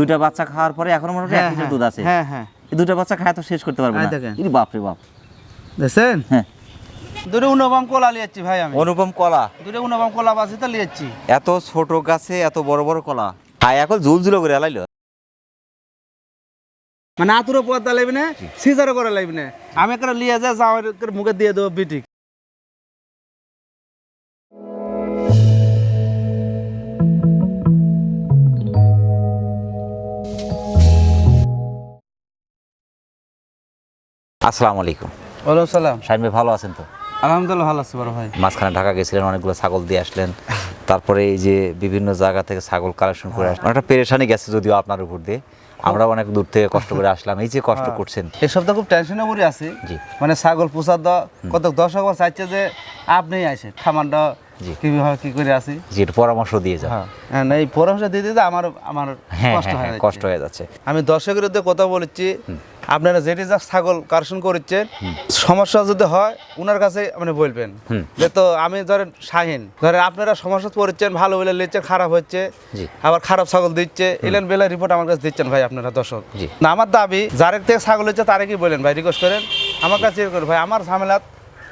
দুইটা বাচ্চা খাওয়ার পরে এখন মোটামুটি এক হ্যাঁ, লিটার হ্যাঁ, দুধ আছে। হ্যাঁ হ্যাঁ। এই দুইটা বাচ্চা খায় তো শেষ করতে পারবে না। ইরে বাপ রে বাপ। দেখছেন? হ্যাঁ। দুটো উনবাম কলা লিয়েছি ভাই আমি। অনুপম কলা? দুটো উনবাম কলা বাসি তো লিয়েছি এত ছোট গাছে এত বড় বড় কলা। খায় এখন ঝুল ঝুলো করে এলাইলো। মানে আতুরও পর্দা লাগবে না সিজারও করা লাগবে না। আমি একটা লিয়ে যা যাও মুখে দিয়ে দেবো বিটি আসসালামু আলাইকুম। ওয়ালাইকুম সালাম। শাহিন ভাই ভালো আছেন তো? আলহামদুলিল্লাহ ভালো আছি বড় ভাই। মাঝখানে ঢাকা গেছিলেন অনেকগুলো ছাগল দিয়ে আসলেন। তারপরে এই যে বিভিন্ন জায়গা থেকে ছাগল কালেকশন করে আসলেন। অনেকটা পেরেশানি গেছে যদিও আপনার উপর দিয়ে। আমরা অনেক দূর থেকে কষ্ট করে আসলাম। এই যে কষ্ট করছেন। এই সপ্তাহ খুব টেনশনে পড়ে আছি। মানে ছাগল পোষার কত আমার চাইছে যে আপনি আসেন। খামারটা। কীভাবে কি করে আছি? যে পরামর্শ দিয়ে হ্যাঁ। হ্যাঁ, এই পরামর্শ দিয়ে দিতে আমার আমার হ্যাঁ হ্যাঁ, হয়ে হ্যাঁ। কষ্ট হয়ে যাচ্ছে। আমি দর্শকের কথা বলেছি। আপনারা যেটি যা ছাগল কারেকশন করেছেন সমস্যা যদি হয় ওনার কাছে আপনি বলবেন। যে তো আমি ধরেন শাহিন ধরেন আপনারা সমস্যা পড়েছেন ভালো বলে লিখছেন খারাপ হচ্ছে আবার খারাপ ছাগল দিচ্ছে এলেন বেলা রিপোর্ট আমার কাছে দিচ্ছেন ভাই আপনারা দর্শক। না আমার দাবি যার থেকে ছাগল হচ্ছে তারে কি বলেন ভাই রিকোয়েস্ট করেন। আমার কাছে ভাই আমার ঝামেলা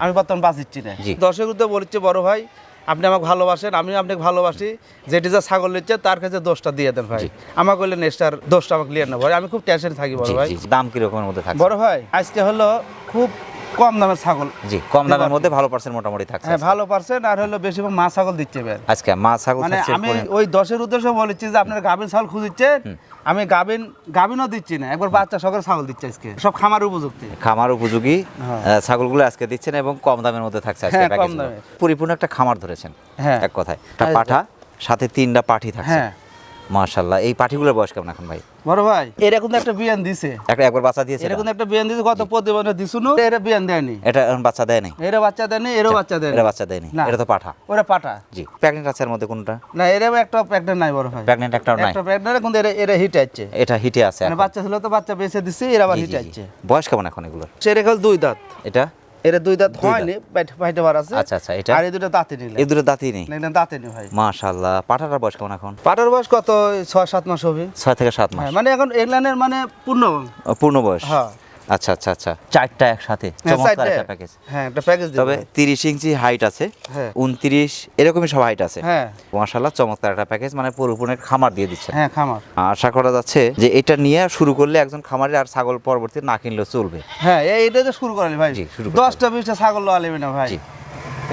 আমি বর্তমান বাঁচিচ্ছি না। দর্শক বলছি বড় ভাই আপনি আমাকে ভালোবাসেন আমি আপনাকে ভালোবাসি। যেটি যা ছাগল নিচ্ছে তার কাছে দোষটা দিয়ে দেন ভাই। আমাকে বললেন নেক্সটার দোষটা আমাকে লিয়ে না ভাই। আমি খুব টেনশন থাকি বড় ভাই। দাম কিরকমের মধ্যে থাকে বড় ভাই আজকে হলো খুব কম দামের ছাগল জি কম দামের মধ্যে ভালো পার্সেন্ট মোটামুটি থাকছে হ্যাঁ ভালো পার্সেন্ট আর হলো বেশিরভাগ মা ছাগল দিচ্ছে ভাই আজকে মা ছাগল মানে আমি ওই দশের উদ্দেশ্যে বলেছি যে আপনার গাভিন ছাগল খুঁজছেন আমি দিচ্ছি না একবার বাচ্চা সকল ছাগল দিচ্ছে আজকে। সব খামার উপযুক্ত। খামার উপযোগী হ্যাঁ। ছাগলগুলো আজকে দিচ্ছেন এবং কম দামের মধ্যে থাকছে আজকে হ্যাঁ। পরিপূর্ণ একটা খামার ধরেছেন হ্যাঁ। এক কথায়। পাঠা সাথে তিনটা পাঠি থাকছে। হ্যাঁ। মাশাল্লাহ এই পাঠিগুলোর বয়স কেমন এখন ভাই? বড় ভাই এরকম একটা বিয়ান দিছে। একটা একবার বাচ্চা দিয়েছে এরকম এটা? একটা বিয়ান দিছে? কত প্রতিবন্ধ দিছুনো এরা বিয়ান দেয়নি। এটা এখন বাচ্চা দেয় নাই এরা বাচ্চা দেয়নি এরও বাচ্চা দেয়নি। এটা বাচ্চা দেয়নি। এটা তো পাঠা। ওরা পাটা জি। প্রেগনেন্ট আছে এর মধ্যে কোনটা? না এরাও একটা প্রেগনেন্ট নাই বড় ভাই। প্রেগনেন্ট একটাও নাই। একটা প্রেগনেন্ট কিন্তু এরা এরা হিট আছে। এটা হিটে আছে মানে বাচ্চা ছিল তো বাচ্চা বেঁচে দিছে এরা আবার হিট। আছে। বয়স কেমন এখন এগুলো সেটা খাল দুই দাঁত। এটা? এরা দুই দাঁত হয়নি পাইতে পার আছে। আচ্ছা আচ্ছা এটা? আর এই দুটো দাঁতই নিলে এই দুটো দাঁতই নেই? না দাঁতই নেই ভাই। মাশাআল্লাহ। পাটার বয়স কেমন এখন? পাটার বয়স কত? ছয় সাত মাস হবে। ছয় থেকে সাত মাস। হ্যাঁ মানে এখন এগুলানের মানে পূর্ণ। পূর্ণ বয়স? হ্যাঁ। আচ্ছা আচ্ছা আচ্ছা। চারটা একসাথে হ্যাঁ, চমৎকার একটা প্যাকেজ হ্যাঁ একটা প্যাকেজ তবে তিরিশ ইঞ্চি হাইট আছে হ্যাঁ। উনত্রিশ এরকমই সব হাইট আছে। হ্যাঁ। মাশাল্লাহ চমৎকার একটা প্যাকেজ মানে পুরোপুরি খামার দিয়ে দিচ্ছে। হ্যাঁ খামার। আশা করা যাচ্ছে যে এটা নিয়ে শুরু করলে একজন খামারে আর ছাগল পরবর্তী না কিনলেও চলবে। হ্যাঁ এইটা তো শুরু করালি ভাই। জি, শুরু করতে দশটা বিশটা ছাগল লওয়া নেবে না ভাই।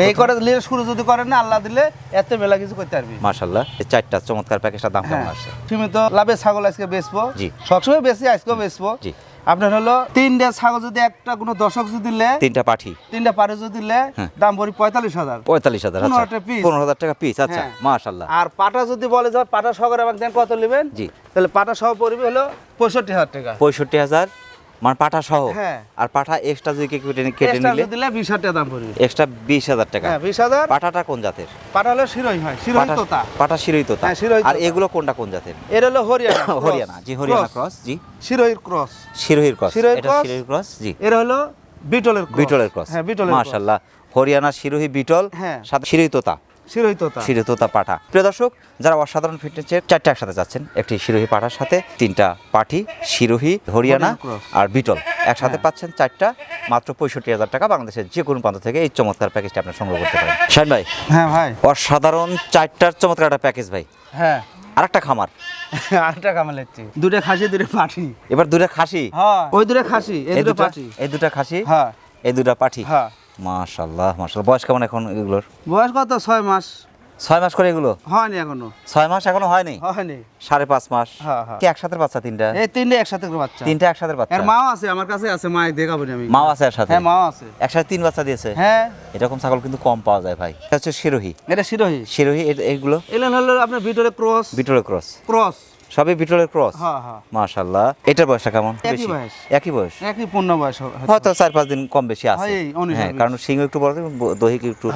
এই করে নিয়ে শুরু যদি করেন না আল্লাহ দিলে এত মেলা কিছু করতে পারবি। মাশাল্লাহ এই চারটা চমৎকার প্যাকেজটার দাম কেমন হ্যাঁ। আসছে? সীমিত লাভে ছাগল আজকে বেচবো। জি। সবসময় বেশি আজকেও বেচবো। জি। আপনার হলো তিনটা ছাগল যদি একটা কোন দশক যদি লে তিনটা পাঠি। তিনটা পারে যদি লে হ্যাঁ। দাম পড়ি পঁয়তাল্লিশ হাজার। পঁয়তাল্লিশ হাজার আচ্ছা। পনেরো হাজার টাকা পিস আচ্ছা হ্যাঁ। মাশাল্লাহ আর পাটা যদি বলে যে পাটা সহকারে আমাকে দেন কত নেবেন? জি। তাহলে পাটা সহ পড়বে হলো পঁয়ষট্টি হাজার টাকা। পঁয়ষট্টি হাজার মানে পাঠা সহ। হ্যাঁ। আর পাঠা এক্সট্রা যদি কেটে কেটে নিলে দিলে বিশ হাজার টাকা দাম পড়বে। এক্সট্রা বিশ হাজার টাকা। হ্যাঁ বিশ হাজার। পাঠাটা কোন জাতের? পাটা হলো শিরোই হয় শিরোই পাঠা তোতা। পাঠা শিরোই তোতা। হ্যাঁ, শিরোই আর এগুলো কোনটা কোন জাতের? এর হলো হরিয়ানা হরিয়ানা জি হরিয়ানা ক্রস জি। শিরোহির ক্রস শিরোহির ক্রস এটা? শিরোহির ক্রস জি। এর হলো বিটলের cross। বিটলের ক্রস হ্যাঁ বিটলের। মাশাআল্লাহ। হরিয়ানা শিরোহি বিটল হ্যাঁ। সাথে শিরোই তোতা। শিরোহি তোতা পাঠা। প্রিয় দর্শক যারা অসাধারণ ফিটনেসের চারটে একসাথে যাচ্ছেন একটি শিরোহি পাঠার সাথে তিনটা পাঠি শিরোহি হরিয়ানা আর বিটল। একসাথে হ্যাঁ। পাচ্ছেন চারটা মাত্র পঁয়ষট্টি হাজার টাকা বাংলাদেশের যে কোনো প্রান্ত থেকে এই চমৎকার প্যাকেজটা আপনি সংগ্রহ করতে পারেন। শাহিন ভাই হ্যাঁ ভাই। অসাধারণ চারটার চমৎকার একটা প্যাকেজ ভাই। হ্যাঁ। আর একটা খামার। আরেকটা কামাল হচ্ছে দুটো খাসি দুটো পাঠি। এবার দুটা খাসি। হ্যাঁ ওই দুটো খাসি এই দুটা পাঠি। এই দুটা খাসি হ্যাঁ। এই দুটা পাঠি। হ্যাঁ। মাশাল্লাহ মাশাল্লাহ বয়স কেমন এখন এগুলোর? বয়স কত? ছয় মাস। ছয় মাস করে এগুলো? হয়নি এখনও। ছয় মাস এখনও হয়নি? হয়নি। সাড়ে পাঁচ মাস। হ্যাঁ, হ্যাঁ। কি একসাথে বাচ্চা তিনটা? এই তিনটে একসাথে বাচ্চা। তিনটা একসাথে বাচ্চা। এর মাও আছে আমার কাছে আছে মা দেখাবো আমি। মাও আছে এর সাথে হ্যাঁ মাও আছে। একসাথে তিন বাচ্চা দিয়েছে? হ্যাঁ। এরকম ছাগল কিন্তু কম পাওয়া যায় ভাই। এটা হচ্ছে শিরোহি। এটা শিরোহি। শিরোহি এগুলো? এলেন হলো আপনার ভিতরে ক্রস। বিটলের ক্রস। ক্রস। সবই বিটলের ক্রস হ্যাঁ হ্যাঁ। মাশাল্লাহ এটার বয়সটা কেমন? একই বেশি? বয়স। একই বয়স? একই পূর্ণ বয়স। হয়তো চার পাঁচ দিন কম বেশি আছে। হয় হ্যাঁ কারণ সিং একটু বড় দহি একটু।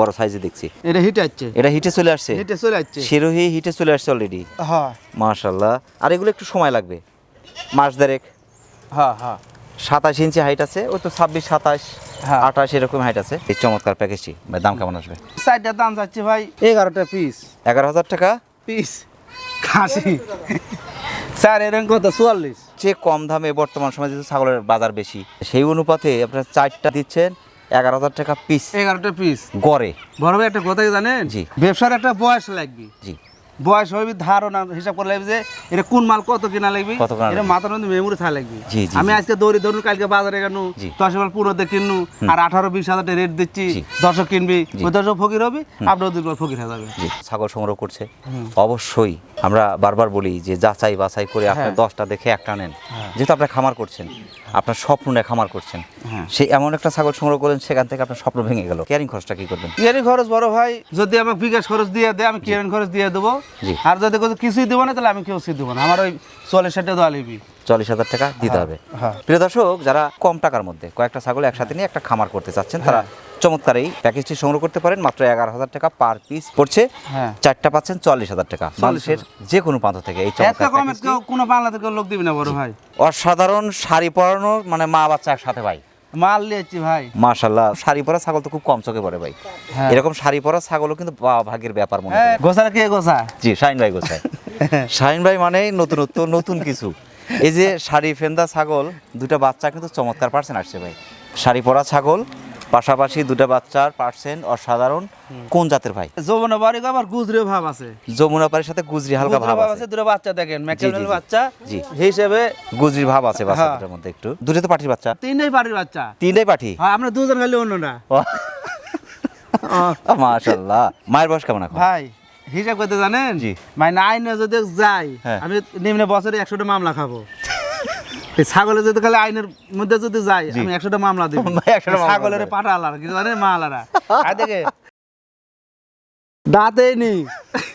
বড় সাইজে দেখছি। এটা হিট আসছে। এটা হিটে চলে আসছে? হিটে চলে আসছে। শিরোহি হিটে চলে আসছে অলরেডি হ্যাঁ। মাশাল্লাহ আর এগুলো একটু সময় লাগবে। মাস দেড়েক। হ্যাঁ হ্যাঁ। সাতাশ ইঞ্চি হাইট আছে ওই তো ছাব্বিশ সাতাশ হ্যাঁ। আঠাশ এরকম হাইট আছে। এই চমৎকার প্যাকেজটি ভাই দাম কেমন আসবে? সাইডটার দাম যাচ্ছে ভাই। এগারোটা পিস এগারো হাজার টাকা? পিস খাসি। স্যার এরকম কত? চুয়াল্লিশ। যে কম দামে বর্তমান সময় যেহেতু ছাগলের বাজার বেশি সেই অনুপাতে আপনার চারটা দিচ্ছেন এগারো হাজার টাকা পিস এগারোটা পিস গড়ে। বড় ভাই একটা কথা জানেন? জি। ব্যবসার একটা বয়স লাগবে। জি। বয়স হইবে ধারণা হিসাব করে লাগবে যে এটা কোন মাল কত কিনা লাগবে? কিনা এটা মাথার মধ্যে মেমোরি থাকা লাগবে। আমি আজকে দৌড়ি ধরুন কালকে বাজারে জি। দশ মাল পনেরো কিনু আর আঠারো বিশ হাজার রেট দিচ্ছি। দর্শক কিনবি। ওই দর্শক ফকির হবে আপনার দুই ফকির হয়ে যাবে ছাগল সংগ্রহ করছে। অবশ্যই আমরা বারবার বলি যে যাচাই বাছাই করে আপনি হ্যাঁ। দশটা দেখে একটা নেন। যেহেতু আপনি খামার করছেন আপনার স্বপ্ন নিয়ে খামার করছেন সে এমন একটা ছাগল সংগ্রহ করলেন সেখান থেকে আপনার স্বপ্ন ভেঙে গেল। ক্যারিং খরচটা কি করবেন? কেয়ারিং খরচ বড় ভাই যদি আমাকে বিকাশ খরচ দিয়ে দেয় আমি কিয়ারেন খরচ দিয়ে দেবো। আর যদি কিছুই দেবো না তাহলে আমি কেউ দেবো না। আমার ওই চল্লিশ ষাটটা দেওয়া লিবি। চল্লিশ হাজার টাকা দিতে হবে। হ্যাঁ। প্রিয় দর্শক যারা কম টাকার মধ্যে কয়েকটা ছাগল একসাথে নিয়ে একটা খামার করতে চাচ্ছেন তারা চমৎকার এই প্যাকেজটি সংগ্রহ করতে পারেন। মাত্র এগারো হাজার টাকা পার পিস পড়ছে। হ্যাঁ। চারটা পাচ্ছেন চল্লিশ হাজার টাকা। বাংলাদেশের যে কোনো প্রান্ত থেকে এই কোনো বাংলাদেশের কেউ লোক দিবি না বড় ভাই। অসাধারণ শাড়ি পরানোর মানে মা বাচ্চা একসাথে ভাই। মাল নিয়েছি ভাই। মাশাল্লাহ শাড়ি পরা ছাগল তো খুব কম চোখে পড়ে ভাই। হ্যাঁ। এরকম শাড়ি পরা ছাগলও কিন্তু বা- ভাগ্যের ব্যাপার মনে হয় করি। গোসার কে গোসা জি শাহিন ভাই গোছায়। শাহিন ভাই মানে নতুনত্ব নতুন কিছু। এই যে শাড়ি ফেন্দা ছাগল দুটা বাচ্চা কিন্তু চমৎকার পার্সেন্ট আসছে ভাই। শাড়ি পরা ছাগল পাশাপাশি দুটা বাচ্চার পার্সেন্ট অসাধারণ। কোন জাতের ভাই? যৌবনা বাড়ি আবার গুজরে ভাব আছে। যমুনা পাড়ির সাথে গুজরি হালকা ভাব আছে। দুটো বাচ্চা দেখেন ম্যাকেলের বাচ্চা জি। হিসেবে গুজরির ভাব আছে বাচ্চা হ্যাঁ। মধ্যে একটু। দুটো তো পাঠির বাচ্চা? তিনটাই বাড়ির বাচ্চা। তিনটাই পাঠি হ্যাঁ আমরা দুজন খালি অন্যরা। মাশাল্লাহ মায়ের বয়স কেমন এখন? ভাই হিসাব করতে জানেন? জি। মানে আইনে যদি যাই হ্যাঁ। আমি নিম্নে বছরে একশোটা মামলা খাব। ছাগলে যদি খালি আইনের মধ্যে যদি আমি একশোটা মামলা দিব। ভাই, 100টা মামলা ছাগলের দেবে। পাটা আলাদা কিছু মানে মা আলাদা আর দেখে। দাঁতে নি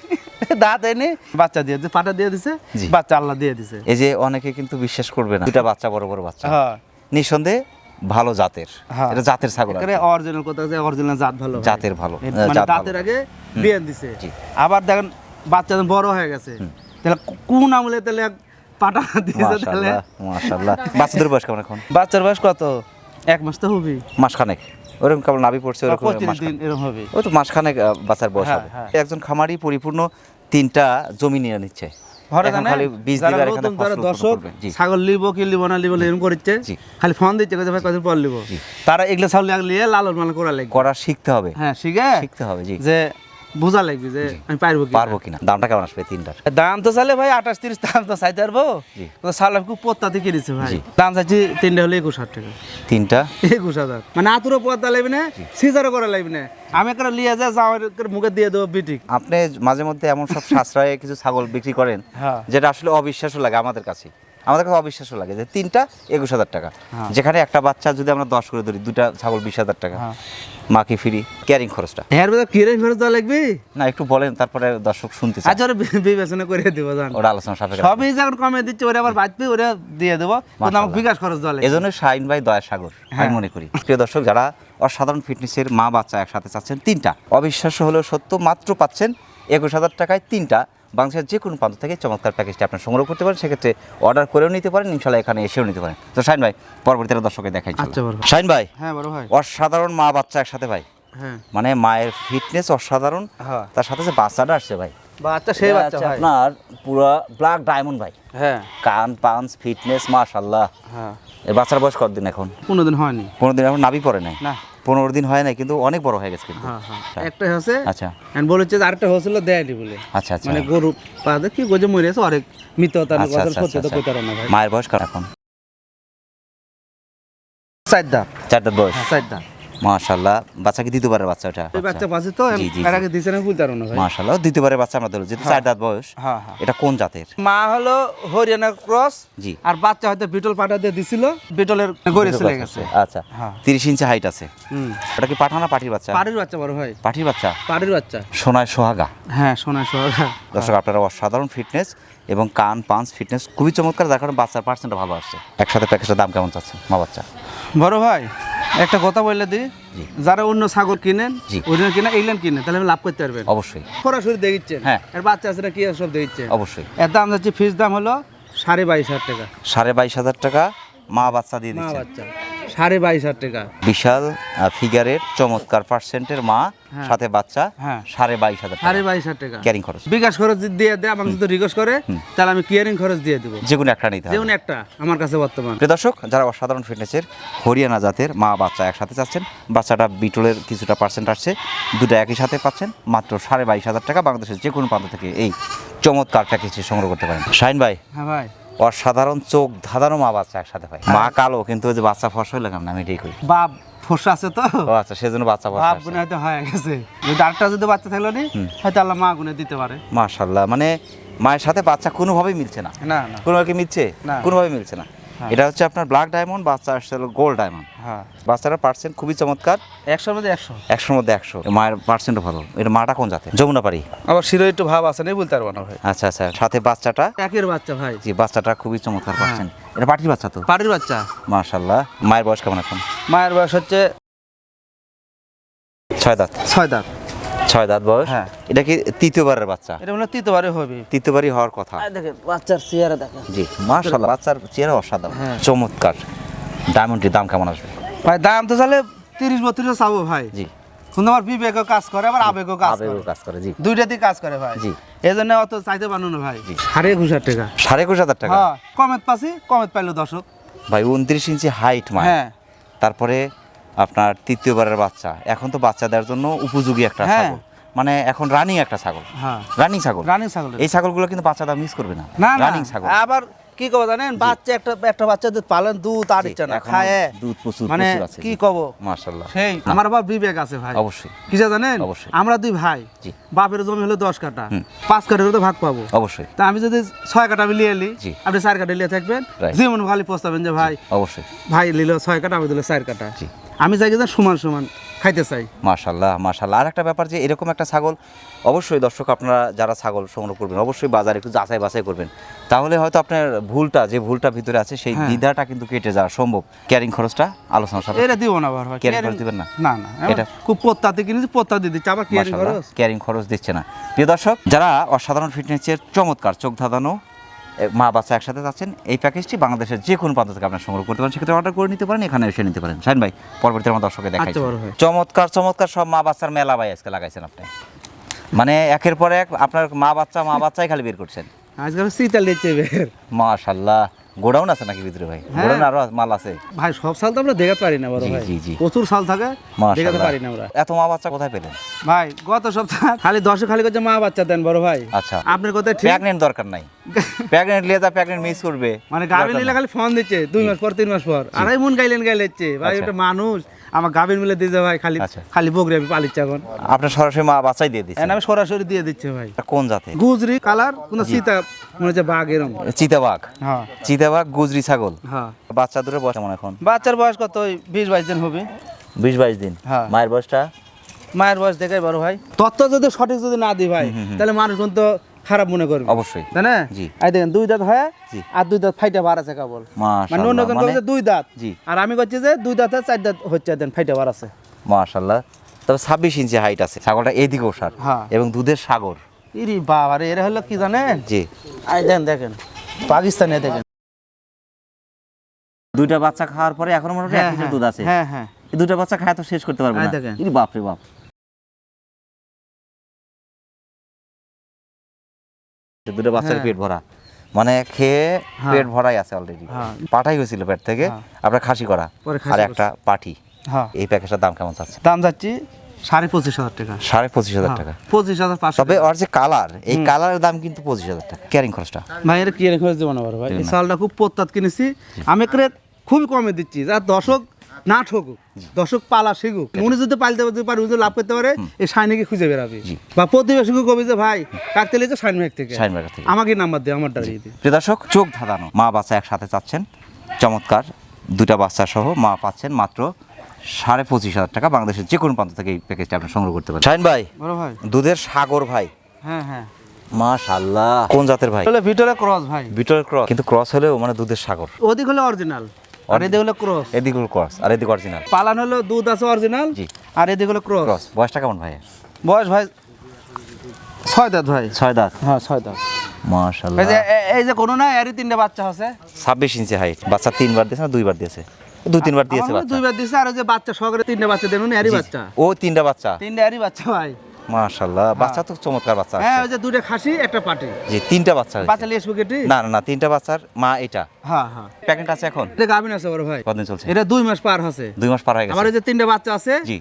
দাঁতে নি বাচ্চা দিয়ে পাটা দিয়ে দিছে বাচ্চা আল্লাহ দিয়ে দিছে। এই যে অনেকে কিন্তু বিশ্বাস করবে না দুটা বাচ্চা বড় বড় বাচ্চা। হ্যাঁ। নিঃসন্দেহে ভালো জাতের। হ্যাঁ। এটা জাতের ছাগল অরিজিনাল কথা অরিজিনাল জাত ভালো জাতের ভালো, আহ, মানে জাত দাঁতের আগে দিছে। আবার দেখেন বাচ্চা বড় হয়ে গেছে। তাহলে কোন আমলে তাহলে পাটা দিয়েছে তাহলে। মাশাআল্লাহ মাশাআল্লাহ। বাচ্চাদের বয়স কেমন এখন? বাচ্চার বয়স কত? এক মাস তো হবে মাসখানেক। ওরকম কেবল নাভি পড়ছে ওরকম পঁচিশ এরকম হবে। ওই তো মাসখানেক বাচ্চার বয়স হ্যাঁ, হবে। হ্যাঁ। একজন খামারি পরিপূর্ণ তিনটা জমি নিয়ে নিচ্ছে। ছাগল লিবো কি লিবো না লিবো এরকম করছে খালি ফোন দিচ্ছে ভাই কদিন পর লিবো। তারা এগুলো ছাগল লিয়ে লালন পালন করা লাগবে। করা শিখতে হবে। হ্যাঁ শিখে? শিখতে হবে জি। যে বোঝা লাগবে যে আমি পারব কি পারব কিনা। দামটা কেমন আসবে তিনটার? দাম তো চাইলে ভাই আঠাশ তিরিশ দাম তো চাইতে পারব। সালাম খুব পত্তাতে কিনেছে ভাই। দাম চাইছি তিনটা হলে একুশ হাজার টাকা। তিনটা? একুশ হাজার। মানে আতুরও পদ্মা লাগবে না সিজারও করা লাগবে না। আমি একটা লিয়ে যা যাওয়ার মুখে দিয়ে দেবো বিটিক। আপনি মাঝে মধ্যে এমন সব সাশ্রয়ে কিছু ছাগল বিক্রি করেন হ্যাঁ। যেটা আসলে অবিশ্বাসও লাগে আমাদের কাছে। আমাদের কাছে অবিশ্বাস্য লাগে যে তিনটা একুশ হাজার টাকা। হ্যাঁ। যেখানে একটা বাচ্চা যদি আমরা দশ করে ধরি দুটা ছাগল বিশ হাজার টাকা। হ্যাঁ। মাকে ফ্রি ক্যারিং খরচটা। এর ভিতরে খরচ দেওয়া লাগবে? না একটু বলেন তারপরে দর্শক শুনতে আচ্ছা ওরা বিবেচনা করে দেবো জান। ওরা আলোচনা সাপেক্ষে সবই যখন কমে দিচ্ছে ওরা আবার বাঁচবে ওরা দিয়ে দেবো। কিন্তু আমাকে বিকাশ খরচ দেওয়া লাগবে। এজন্য শাহিন ভাই দয়া সাগর আমি হ্যাঁ। মনে করি। প্রিয় দর্শক যারা অসাধারণ ফিটনেসের মা বাচ্চা একসাথে চাচ্ছেন তিনটা। অবিশ্বাস্য হলেও সত্য মাত্র পাচ্ছেন একুশ হাজার টাকায় তিনটা। বাংলাদেশের যে কোনো প্রান্ত থেকে চমৎকার প্যাকেজটি আপনার সংগ্রহ করতে পারেন। সেক্ষেত্রে অর্ডার করেও নিতে পারেন ইনশাল্লাহ এখানে এসেও নিতে পারেন। তো শাহিন ভাই পরবর্তীতে দর্শকে দেখাই। আচ্ছা, বড় ভাই। হ্যাঁ বড় ভাই। অসাধারণ মা বাচ্চা একসাথে ভাই। হ্যাঁ। মানে মায়ের ফিটনেস অসাধারণ হ্যাঁ। তার সাথে যে বাচ্চাটা আসছে ভাই। বাচ্চা সেই বাচ্চা ভাই। আপনার পুরো ব্ল্যাক ডায়মন্ড ভাই। হ্যাঁ। কান পাঞ্চ ফিটনেস মাশাল্লাহ হ্যাঁ। এই বাচ্চার বয়স কতদিন এখন? পনেরো দিন হয়নি। পনেরো দিন এখন নাভি পড়ে নাই? না। পনেরো দিন হয় না কিন্তু অনেক বড় হয়ে গেছে কিন্তু। হ্যাঁ হ্যাঁ। একটা হয়েছে আচ্ছা। এন্ড বলেছে যে আরেকটা হয়েছিল দেয়নি বলে। আচ্ছা আচ্ছা। মানে গরু পা কি গজে মরে গেছে অনেক মিথ্যতা তার গজল করতে তো আচ্ছা। কইতে না ভাই। মায়ের বয়স কত এখন? চার দাঁত চার দাঁত বয়স। হ্যাঁ চার দাঁত মাশাল্লাহ বাচ্চা কি দ্বিতীয়বারের বাচ্চা ওটা বাচ্চা পাশে তো? এর আগে না পারো ভাই। মাশাল্লাহ দ্বিতীয়বারের বাচ্চা আমরা ধরো যেহেতু চার দাঁত বয়স হ্যাঁ হ্যাঁ। এটা কোন জাতের? মা হলো হরিয়ানা ক্রস জি। আর বাচ্চা হয়তো বিটল পাটা দিয়ে দিছিল বিটলের গড়ে চলে গেছে। আচ্ছা হ্যাঁ। তিরিশ ইঞ্চি হাইট আছে। ওটা কি পাঠানা পাঠির বাচ্চা? পাড়ির বাচ্চা বড় ভাই। পাঠির বাচ্চা? পাড়ির বাচ্চা। সোনায় সোহাগা। হ্যাঁ সোনা সোহাগা। দর্শক আপনারা অসাধারণ ফিটনেস এবং কান পাঞ্চ ফিটনেস খুবই চমৎকার। যার কারণে বাচ্চার পার্সেন্টটা ভালো আসছে। একসাথে প্যাকেজের দাম কেমন চাচ্ছে মা বাচ্চা? বড় ভাই একটা কথা বললে দি। যারা অন্য ছাগল কিনেন ওজন কিনা এইলেন কিনে তাহলে লাভ করতে পারবেন। অবশ্যই। সরাসরি দেখিচ্ছেন। হ্যাঁ। এর বাচ্চা আছে না কি সব দেখিচ্ছেন। অবশ্যই। এর দাম যাচ্ছে ফিস দাম হলো সাড়ে বাইশ হাজার টাকা। সাড়ে বাইশ হাজার টাকা মা বাচ্চা দিয়ে মা দিচ্ছে বাচ্চা। সাড়ে বাইশ হাজার টাকা। বিশাল ফিগারের চমৎকার পার্সেন্টের মা হ্যাঁ। সাথে বাচ্চা হ্যাঁ। সাড়ে বাইশ হাজার সাড়ে বাইশ হাজার টাকা। ক্যারিং খরচ। বিকাশ খরচ দিয়ে দেয় আমাকে যদি রিকোয়েস্ট করে তাহলে আমি ক্লিয়ারিং খরচ দিয়ে দেবো। যে কোনো একটা নিতে হবে। যেমন একটা আমার কাছে বর্তমান। প্রিয় দর্শক যারা অসাধারণ ফিটনেসের হরিয়ানা জাতের মা বাচ্চা একসাথে চাচ্ছেন বাচ্চাটা বিটলের কিছুটা পার্সেন্ট আসছে দুটো একই সাথে পাচ্ছেন মাত্র সাড়ে বাইশ হাজার টাকা বাংলাদেশের যে কোনো প্রান্ত থেকে এই চমৎকার প্যাকেজটি সংগ্রহ করতে পারেন। শাইন ভাই হ্যাঁ ভাই। অসাধারণ চোখ ধাঁধানো মা বাচ্চা একসাথে হয়। মা কালো কিন্তু ওই যে বাচ্চা ফসল লাগাম না আমি এটাই করি বাপ ফসা আছে তো? ও আচ্ছা সেজন্য বাচ্চা বাপ গুণে হয়তো হয়ে গেছে। যদি আরেকটা যদি বাচ্চা থাকল নি হয়তো আল্লাহ মা গুনে দিতে পারে। মাশাল্লাহ মানে মায়ের সাথে বাচ্চা কোনোভাবেই মিলছে না। না না। কোনোভাবে মিলছে? না। কোনোভাবে মিলছে না। এটা হচ্ছে আপনার ব্ল্যাক ডায়মন্ড বাচ্চা আসছে হলো গোল্ড ডায়মন্ড হ্যাঁ। বাচ্চাটার পার্সেন্ট খুবই চমৎকার। একশোর মধ্যে একশো। একশোর মধ্যে একশো। মায়ের পার্সেন্টও ভালো। এটা মাটা কোন জাতে যমুনা পারি আবার শিরো একটু ভাব আছে নেই বলতে পারব না ভাই। আচ্ছা আচ্ছা। সাথে বাচ্চাটা? একের বাচ্চা ভাই। জি বাচ্চাটা খুবই চমৎকার পার্সেন্ট এটা পাটির বাচ্চা তো? পাড়ির বাচ্চা। মার্শাল্লাহ মায়ের বয়স কেমন এখন? মায়ের বয়স হচ্ছে ছয় দাঁত। ছয় দাঁত। ছয় দাঁত বয়স। হ্যাঁ। এটা কি তৃতীয়বারের বাচ্চা? এটা মনে তৃতীয়বারে হবে। তৃতীয়বারই হওয়ার কথা। দেখেন বাচ্চার চেহারা দেখেন। জি মার্শাল্লাহ বাচ্চার চেহারা অসাধারণ। হ্যাঁ। চমৎকার। ডায়মন্ডটির দাম কেমন আসবে? ভাই দাম তো চালে তিরিশ বত্রিশ চাবো ভাই। জি। কিন্তু আমার বিবেকও কাজ করে আবার আবেগও কাজ করে। আবেগও কাজ করে জি। দুইটাতেই কাজ করে ভাই। জি। এই জন্য অত চাইতে পারো না ভাই। সাড়ে একুশ হাজার টাকা। সাড়ে একুশ হাজার টাকা? হ্যাঁ কমেত পাচ্ছি কমেত পাইলো দর্শক। ভাই উনত্রিশ ইঞ্চি হাইট মা হ্যাঁ। তারপরে আপনার তৃতীয়বারের বাচ্চা। এখন তো বাচ্চা দেওয়ার জন্য উপযোগী একটা হ্যাঁ। ছাগল। মানে এখন রানিং একটা ছাগল। হ্যাঁ। রানিং ছাগল। রানিং ছাগল। এই ছাগলগুলো কিন্তু বাচ্চাটা মিস করবে না। রানিং ছাগল। আবার কি কব জানেন? বাচ্চা একটা একটা বাচ্চা দুধ পালেন দুধ আর ইচ্ছা না। খায়। দুধ প্রচুর মানে কি কব? মার্শাল্লাহ সেই আমার আবার বিবেক আছে ভাই। অবশ্যই। কিসে জানেন? অবশ্যই। আমরা দুই ভাই। বাপের জমি হলো দশ কাটা হুম। পাঁচ কাঠা হলে তো ভাগ পাবো। অবশ্যই। তা আমি যদি ছয় কাটা আমি লিয়ে এলি জি। আপনি চার কাটা লিয়ে থাকবেন. যেমন খালি প্রস্তাবেন যে ভাই। অবশ্যই। ভাই নিল ছয় কাটা আমি দিল চার কাটা জি। আমি চাই যে সমান সমান খাইতে চাই। মার্শাল্লাহ মার্শাল্লাহ আর একটা ব্যাপার যে এরকম একটা ছাগল অবশ্যই দর্শক আপনারা যারা ছাগল সংগ্রহ করবেন অবশ্যই বাজারে একটু যাচাই বাছাই করবেন। তাহলে হয়তো আপনার ভুলটা যে ভুলটা ভিতরে আছে সেই হ্যাঁ। দ্বিধাটা কিন্তু কেটে যাওয়া সম্ভব। ক্যারিং খরচটা আলোচনা সাপেক্ষে। এটা দিব না আবার Caring- খরচ দিবেন না? না না এটা- খুব পত্তাতে কিনেছি পত্তা দিয়ে দিচ্ছে আবার কেয়ারিং খরচ। ক্যারিং খরচ দিচ্ছে না। প্রিয় দর্শক যারা অসাধারণ ফিটনেসের চমৎকার চোখ ধাঁধানো মা বাচ্চা একসাথে যাচ্ছেন এই প্যাকেজটি বাংলাদেশের যে কোনো প্রান্ত থেকে আপনার সংগ্রহ করতে পারেন। সেক্ষেত্রে অর্ডার করে নিতে পারেন এখানে এসে নিতে পারেন। সাইন ভাই পরবর্তী আমার দর্শকে দেখাই আচ্ছা, চমৎকার চমৎকার সব মা বাচ্চার মেলা ভাই আজকে লাগাইছেন আপনি। মানে একের পর এক আপনার মা বাচ্চা মা বাচ্চাই খালি বের করছেন। আজকাল শীতাল দিচ্ছে বের। মাশাল্লাহ। গোডাউন আছে নাকি ভিতরে ভাই? হ্যাঁ। গোডাউন আরও মাল আছে। ভাই সব সাল তো আমরা দেখাতে পারি না বড় ভাই। জি, জি। প্রচুর সাল থাকে দেখাতে পারি না আমরা। এত মা বাচ্চা কোথায় পেলেন? ভাই গত সপ্তাহ খালি দশে খালি করছে মা বাচ্চা দেন বড় ভাই। আচ্ছা। আপনার কথা ঠিক দরকার নাই। প্যাগনেন্ট লিয়ে যা মিস করবে। মানে নিলে খালি ফোন দিচ্ছে দুই মাস পর তিন মাস পর। আড়াই মন গাইলেন গাইলেচ্ছে ভাই আচ্ছা। একটা মানুষ। আমার গাভীর মিলে দিচ্ছে ভাই খালি আচ্ছা। খালি বকরি আমি পালিচ্ছে এখন। আপনার সরাসরি মা বাচ্চাই দিয়ে দিচ্ছে? এখন আমি সরাসরি দিয়ে দিচ্ছি ভাই। কোন জাতে গুজরি কালার কোন চিতা মনে হচ্ছে বাঘ এরম। চিতাবাঘ? হ্যাঁ। চিতাবাঘ গুজরি ছাগল? হ্যাঁ। বাচ্চা দূরে বয়স কেমন এখন? বাচ্চার বয়স কত? বিশ বাইশ দিন হবে। বিশ বাইশ দিন? হ্যাঁ। মায়ের বয়সটা? মায়ের বয়স দেখাই বড় ভাই। তত্ত্ব যদি সঠিক যদি না দিই ভাই তাহলে মানুষ কিন্তু খারাপ মনে করবে। অবশ্যই। তাই না? জি। এই দেখেন দুই দাঁত হয় আর দুই দাঁত ফাইটা বার আছে কেবল মানে অন্যজন মানে বলছে দুই দাঁত। জি। আর আমি করছি যে দুই দাঁতে চার দাঁত হচ্ছে দেন ফাইটা বার আছে। মাশাআল্লাহ। তবে ছাব্বিশ ইঞ্চি হাইট আছে। ছাগলটা এদিকে ওষার হ্যাঁ। এবং দুধের সাগর। ইরি বাবা রে এরা হলো কি জানেন? জি। আই দেন দেখেন। পাকিস্তানে দেখেন। দুইটা বাচ্চা খাওয়ার পরে এখনও মোটামুটি এক লিটার দুধ আছে। হ্যাঁ হ্যাঁ। দুইটা বাচ্চা খায় তো শেষ করতে পারবে না। দেখেন। ইরি বাপ রে বাপ। দুটো বাচ্চার হ্যাঁ। পেট ভরা। মানে খেয়ে হ্যাঁ। পেট ভরাই আছে অলরেডি হ্যাঁ। পাঠাই হয়েছিল পেট থেকে। আপনার খাসি করা আর একটা পাঠি। এই প্যাকেজটার দাম কেমন চাচ্ছে? দাম যাচ্ছি সাড়ে পঁচিশ হাজার টাকা। সাড়ে পঁচিশ হাজার টাকা। পঁচিশ হাজার পাঁচশো তবে ওর যে কালার এই কালারের দাম কিন্তু পঁচিশ হাজার টাকা। ক্যারিং খরচটা? ভাই দেবো না ভাই। এই চালটা খুব প্রত্যাত কিনেছি। আমি একে খুবই কমে দিচ্ছি। যা দর্শক না ঠকুক দর্শক পালা শিখুক। মনে যদি পালতে পারে যদি লাভ করতে পারে এই সাইনিকে খুঁজে বেড়াবে। বা প্রতিবেশীকে কবি যে ভাই কাকতে লেগেছে সাইন ভাই থেকে। বাজার থেকে। আমাকে নাম্বার দিয়ে আমার ডালিয়ে দিই প্রিয় দর্শক চোখ ধাঁধানো। মা বাচ্চা একসাথে চাচ্ছেন। চমৎকার। দুটা বাচ্চা সহ মা পাচ্ছেন মাত্র সাড়ে পঁচিশ হাজার টাকা। বাংলাদেশের যে কোনো প্রান্ত থেকে এই প্যাকেজটা আপনি সংগ্রহ করতে পারেন। শাইন ভাই বড় ভাই। দুধের সাগর ভাই। হ্যাঁ হ্যাঁ। মাশাল্লাহ কোন জাতের ভাই? হলে ভিতরে ক্রস ভাই। Beetle cross. কিন্তু ক্রস হলেও মানে দুধের সাগর। ওদিক হলো অরিজিনাল। আর এদিক হলো ক্রস এদিকে ক্রস আর এদিকে অরিজিনাল পালান হলো দুধ আছে অরিজিনাল জি। আর এদিক হলো ক্রস ক্রস বয়সটা কেমন ভাই বয়স ভাই ছয় দাঁত ভাই। ছয় দাঁত? হ্যাঁ ছয় দাঁত। মাশাল্লাহ। এই যে এই যে কোনো না এরই তিনটে বাচ্চা আছে। ছাব্বিশ ইঞ্চি হাইট বাচ্চা তিনবার দিয়েছে না দুইবার দিয়েছে? দুই তিনবার দিয়েছে বাচ্চা। দুইবার দিছে আর ওই যে বাচ্চা সহকারে তিনটা বাচ্চা দেন এরই। বাচ্চা। ও তিনটা বাচ্চা। তিনটা এরই বাচ্চা ভাই। মাশাল্লাহ বাচ্চা তো চমৎকার বাচ্চা হ্যাঁ ওই যে দুইটা খাসি একটা পাটি। জি তিনটা বাচ্চা বাচ্চা লিয়ে আসব না না তিনটা বাচ্চার মা এটা। হ্যাঁ হ্যাঁ। প্যাকেট আছে এখন? এটা গাভিন আছে বড় ভাই। কতদিন চলছে? এটা দুই মাস পার আছে দুই মাস পার হয়ে গেছে। এই যে তিনটা বাচ্চা আছে জি।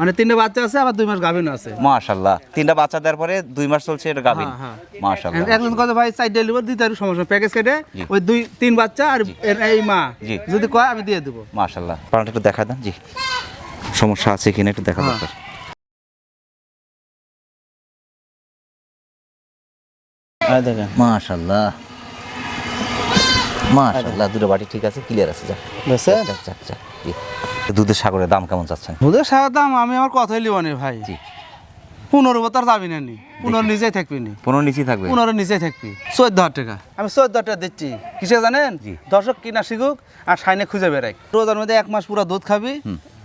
মানে তিনটা বাচ্চা আছে আবার দুই মাস গাভিন আছে। মাশাল্লাহ তিনটা বাচ্চা দেওয়ার পরে দুই মাস চলছে এটা গাভিন। হ্যাঁ, হ্যাঁ। একজন কথা ভাই? সাইড ডেলিভারি দিতে পারি সমস্যা। প্যাকেজ কেটে ওই দুই তিন বাচ্চা আর এর এই মা। যদি কয় আমি দিয়ে দেবো। মাশাল্লাহ প্রাণটা একটু দেখা দেন জি। সমস্যা আছে কিনা একটু দেখা হ্যাঁ। দরকার। দেখেন। মাশাল্লাহ মাশাল্লাহ দুটো বাটি ঠিক আছে ক্লিয়ার আছে যা। যাক যাক যাক দুধের সাগরের দাম কেমন চাচ্ছেন? দুধের সার দাম আমি আমার কথাই লিব নি ভাই। জি। পনেরো বতার যাবি না নি পনেরো নিজেই থাকবি নি। পনেরো নিচেই থাকবে? পনেরো নিজেই থাকবি। চোদ্দ হাজার টাকা। আমি চোদ্দ হাজার টাকা দিচ্ছি। কিসে জানেন। দর্শক কিনা শিখুক আর সাইনে খুঁজে বেড়াই। রোজার মধ্যে এক মাস পুরো দুধ খাবি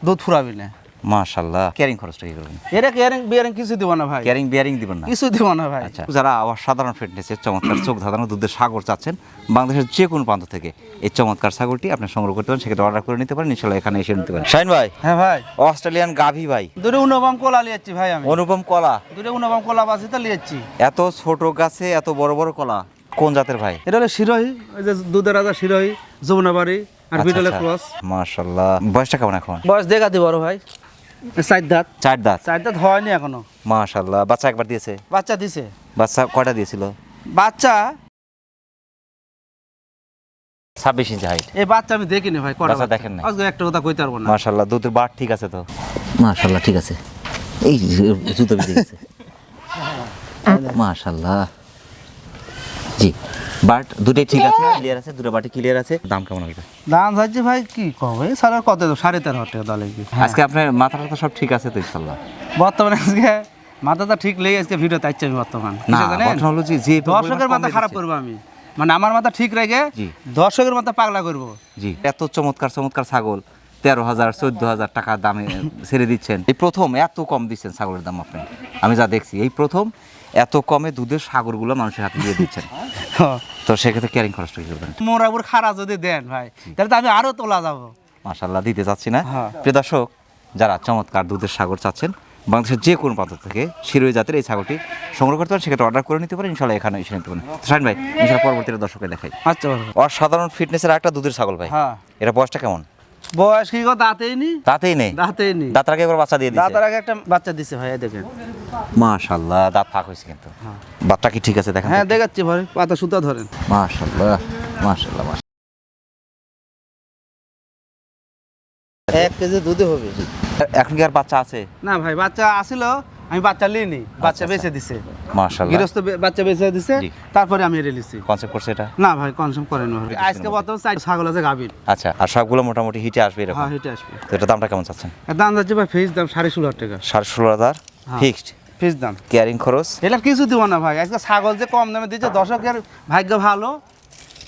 দুধ ফুরাবি না। মাশাল্লাহ ক্যারিং খরচটা কি করবেন? এরা কেয়ারিং বিয়ারিং কিছু দিব না ভাই। ক্যারিং বিয়ারিং দিবেন না। কিছু দিব না ভাই। আচ্ছা। যারা অসাধারণ ফিটনেসের চমৎকার চোখ ধাঁধানো দুধের সাগর চাচ্ছেন বাংলাদেশের যে কোনো প্রান্ত থেকে এই চমৎকার সাগরটি আপনি সংগ্রহ করতে পারেন সেক্ষেত্রে অর্ডার করে নিতে পারেন ইনশাল্লাহ এখানে এসে নিতে পারেন। শাইন ভাই। হ্যাঁ ভাই। অস্ট্রেলিয়ান গাভি ভাই। দুটো উনবাম কোলা লিয়েছি ভাই আমি। অনুপম কলা। দুটো উনবাম কোলা বাসি তো লিয়েছি এত ছোট গাছে এত বড় বড় কলা কোন জাতের ভাই? এটা হলো শিরোহী ওই যে দুধের রাজা শিরোহী যমুনাবাড়ি আর বিটলে ক্রস। মাশাল্লাহ বয়সটা কেমন এখন? বয়স দেখা দি বড় ভাই। চার দাঁত। চার দাঁত। চার দাঁত হয়নি এখনও। মাশাল্লাহ বাচ্চা একবার দিয়েছে? বাচ্চা দিছে। বাচ্চা কয়টা দিয়েছিল? বাচ্চা ছাব্বিশ ইঞ্চি হাইট এই বাচ্চা আমি দেখিনি ভাই কটা বাচ্চা? দেখেন? একটা কথা কইতে পারব না। মাশাল্লাহ দুধের বাট ঠিক আছে তো? মাশাল্লাহ ঠিক আছে। এই জুতো বেঁধে গেছে। মাশাল্লাহ জি। বাট দুটোই ঠিক আছে ক্লিয়ার আছে দুটো বাটি ক্লিয়ার আছে। দাম কেমন হবে? দাম যাচ্ছে ভাই কি কবে? সাড়ে কত সাড়ে তেরো হাজার টাকা দলে আজকে আপনার মাথা টাথা সব ঠিক আছে তো ইনশাল্লাহ। বর্তমানে আজকে মাথাটা ঠিক লেগে আজকে ভিডিও তাইছি আমি বর্তমান? যে দর্শকের মাথা খারাপ করব আমি। মানে আমার মাথা ঠিক রেখে জি। দর্শকের মাথা পাগলা করব। জি। এত চমৎকার চমৎকার ছাগল। তেরো হাজার চোদ্দ হাজার টাকা দামে ছেড়ে দিচ্ছেন। এই প্রথম এত কম দিচ্ছেন ছাগলের দাম আপনি। আমি যা দেখছি এই প্রথম এত কমে দুধের সাগরগুলো মানুষের হাতে দিয়ে দিচ্ছেন। তো সেক্ষেত্রে ক্যারিং খরচটা কি করবেন মোরাবুর খারা যদি দেন ভাই তাহলে তো আমি আরও তোলা যাব। মাশাল্লাহ দিতে চাচ্ছি না। হ্যাঁ। প্রিয় দর্শক যারা চমৎকার দুধের সাগর চাচ্ছেন বাংলাদেশের যে কোনো প্রান্ত থেকে শিরোই জাতের এই ছাগলটি সংগ্রহ করতে পারেন সেক্ষেত্রে অর্ডার করে নিতে পারেন। ইনশাল্লাহ এখানে এসে নিতে পারেন। শাহিন ভাই ইনশাল্লাহ পরবর্তীতে দর্শকে দেখাই। আচ্ছা। অসাধারণ ফিটনেসের একটা দুধের ছাগল ভাই। হ্যাঁ। এটা বয়সটা কেমন? বয়স কি দাঁতেই নি দাঁতেই নেই। দাঁতেই নেই। দাঁতার আগে একবার বাচ্চা দিয়ে দিচ্ছে দাঁতের আগে একটা বাচ্চা দিছে ভাই দেখেন। মাশাল্লাহ দাঁত ফাঁক হয়েছে কিন্তু। বাচ্চা কি ঠিক আছে দেখেন হ্যাঁ দেখাচ্ছি ভাই পাতা সুতা ধরেন। মাশাল্লাহ মাশাল্লাহ। এক কেজি দুধে হবে। এখন কি আর বাচ্চা আছে? না ভাই বাচ্চা আসিল আমি বাচ্চা লিনি বাচ্চা বেঁচে দিছে। মাশাল্লাহ গৃহস্থ বাচ্চা বেঁচে দিছে তারপরে আমি এটা লিছি। কনসেপ্ট করছে এটা? না ভাই কনসাম করেন আজকে বর্তমান চাই ছাগল আছে গাভীর। আচ্ছা আর সবগুলো মোটামুটি হিটে আসবে এরকম? হ্যাঁ হিটে আসবে। তো এটা দামটা কেমন চাচ্ছেন? দাম যাচ্ছে ভাই ফিস দাম সাড়ে ষোলো হাজার টাকা। সাড়ে ষোলো হাজার? হ্যাঁ। ফিক্সড ফিস দাম। ক্যারিং খরচ? এটা কিছু দিব না ভাই। আজকে ছাগল যে কম দামে দিচ্ছে দর্শকের ভাগ্য ভালো।